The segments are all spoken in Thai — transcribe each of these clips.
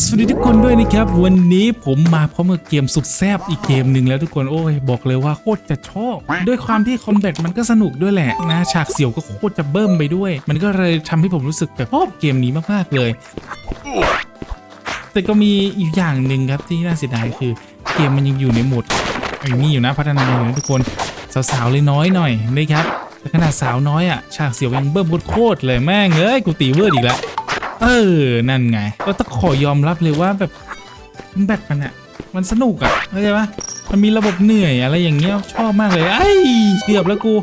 สวัสดีทุกคนด้วยนะครับ วันนี้ผมมาพร้อมกับเกมสุดแซบอีกเกมหนึ่งแล้วทุกคนโอ้ยบอกเลยว่าโคตรจะชอบด้วยความที่คอมแบทมันก็สนุกด้วยแหละนะฉากเสียวก็โคตรจะเบิ่มไปด้วย มันก็เลยทำให้ผมรู้สึกแบบชอบเกมนี้มากๆเลย แต่ก็มีอีกอย่างหนึ่งครับที่น่าเสียดายคือ เกมมันยังอยู่ในโหมดไอ้นี่อยู่นะพัฒนาอยู่นะทุกคนสาวๆเลยน้อยหน่อยนะครับแต่ขนาดสาวน้อยอะฉากเสียวยังเบิ่มโคตรเลยแม่งเอ้ยกูตีเวอร์อีกแล้ว เออ นั่นไง ก็ต้องขอยอมรับเลยว่าแบบแบตมันอะมันสนุกอะเข้าใจปะมันมีระบบเหนื่อยอะไรอย่างเงี้ยชอบมากเลยไอ้ยเกือบแล้วกู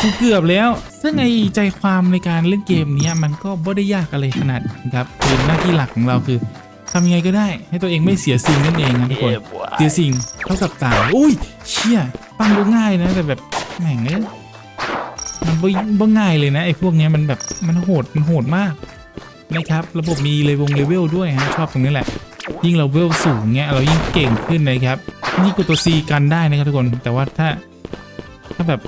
กูเกือบแล้ว ซึ่งไอ้ใจความในการเล่นเกมเนี้ยมันก็ไม่ได้ยากอะไรขนาดนั้นครับคือหน้าที่หลักของเราคือทำยังไงก็ได้ ให้ตัวเองไม่เสียสิ่งนั่นเองนะทุกคนเสียสิ่งเท่ากับตายอุ้ยเชี่ยฟังดูง่ายนะแต่แบบแหม่งเนี่ยมันบ่บ่ง่ายเลยนะไอ้พวกเนี้ยมันแบบมันโหดมันโหดมาก นะครับ ระบบมีเลยวงเลเวลด้วยฮะชอบตรงนี้แหละ ยิ่งเราเวลสูงเงี้ยเรายิ่งเก่งขึ้นนะครับนี่กดตัว C กันได้นะครับทุกคนแต่ว่าถ้า ถ้าแบบ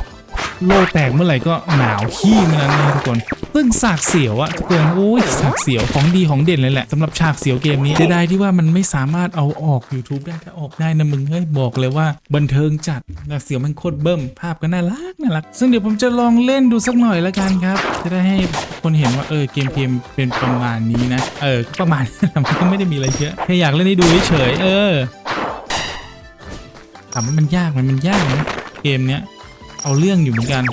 โลแตกเมื่อไหร่ก็หนาวขี้เมื่อนั้นนะทุกคน ซึ่งฉากเสียวอะทุกคนโอ้ยฉากเสียวของดีของเด่นเลยแหละสำหรับฉากเสียวเกมนี้เสียดายที่ว่ามันไม่สามารถเอาออก YouTube ได้ถ้าออกได้นะมึงเฮ้ยบอกเลยว่าบันเทิงจัดฉากเสียวมันโคตรเบิ่มภาพก็น่ารักน่ารัก ซึ่งเดี๋ยวผมจะลองเล่นดูสักหน่อยล้วกันครับ จะได้ให้คนเห็นว่าเออเกมเกมเป็นประมาณนี้นะ เออก็ประมาณมันก็ไม่ได้มีอะไรเยอะแค่อยากเล่นให้ดูเฉยเออถามว่ามันยากไหมมันยากนะเกมเนี้ยเอาเรื่องอยู่เหมือนกัน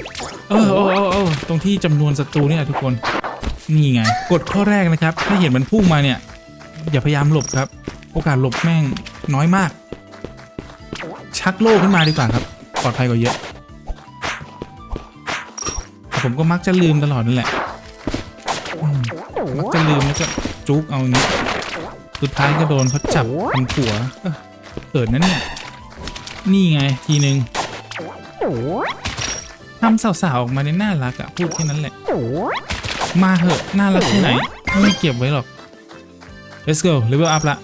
เออเออเออเออตรงที่จำนวนศัตรูเนี่ยทุกคน นี่ไง กดข้อแรกนะครับ ถ้าเห็นมันพุ่งมาเนี่ย อย่าพยายามหลบครับ โอกาสหลบแม่งน้อยมาก ชักโล่ขึ้นมาดีกว่าครับ ปลอดภัยกว่าเยอะ ผมก็มักจะลืมตลอดนั่นแหละ มักจะลืมแล้วก็จุกเอาอย่างนี้ สุดท้ายก็โดนเขาจับทำผัวเออเกิดนั่นเนี่ย นี่ไงทีหนึ่ง ทำสาวๆออกมาในน่ารักอะพูดแค่นั้นแหละ มาเหอะน่ารักแค่ไหน ไม่เก็บไว้หรอก let's go level up ละ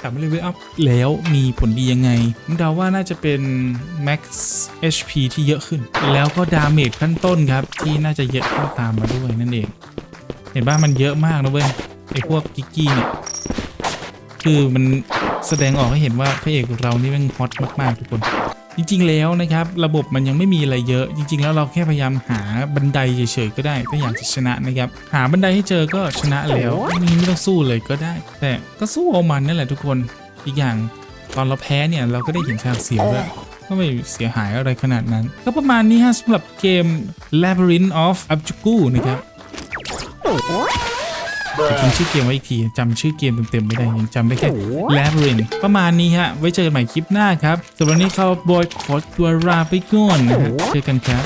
กลับมา level up แล้วมีผลดียังไงเดาว่าน่าจะเป็น max HP ที่เยอะขึ้น แล้วก็ดาเมจขั้นต้นครับ ที่น่าจะเยอะขึ้นตามมาด้วยนั่นเอง เห็นบ้ามันเยอะมากนะเว้ยไอพวกกิกกี้เนี่ย คือมันแสดงออกให้เห็นว่าพระเอกเรานี่แมันฮอตมาก ๆ ทุกคน จริง ๆ แล้วนะครับ ระบบมันยังไม่มีอะไรเยอะ จริง ๆ แล้วเราแค่พยายามหาบันไดเฉยๆก็ได้ถ้าอยากจะชนะนะครับ หาบันไดให้เจอก็ชนะแล้วนี่ไม่ต้องสู้เลยก็ได้ แต่ก็สู้เอามันนั่นแหละทุกคนอีกอย่างตอนเราแพ้เนี่ยเราก็ได้เห็นฉากเสียวด้วยก็ไม่เสียหายอะไรขนาดนั้น ก็ประมาณนี้ฮะสำหรับเกม Labyrinth of Abjuku นะครับจะ ทิ้งชื่อเกมไว้อีกทีจำชื่อเกมเต็มๆไม่ได้ยังจำได้แค่ Labyrinth ประมาณนี้ฮะ ไว้เจอกันใหม่คลิปหน้าครับสำหรับวันนี้เขาบอยขอตัวลาไปก่อนนะฮะเจอกันครับ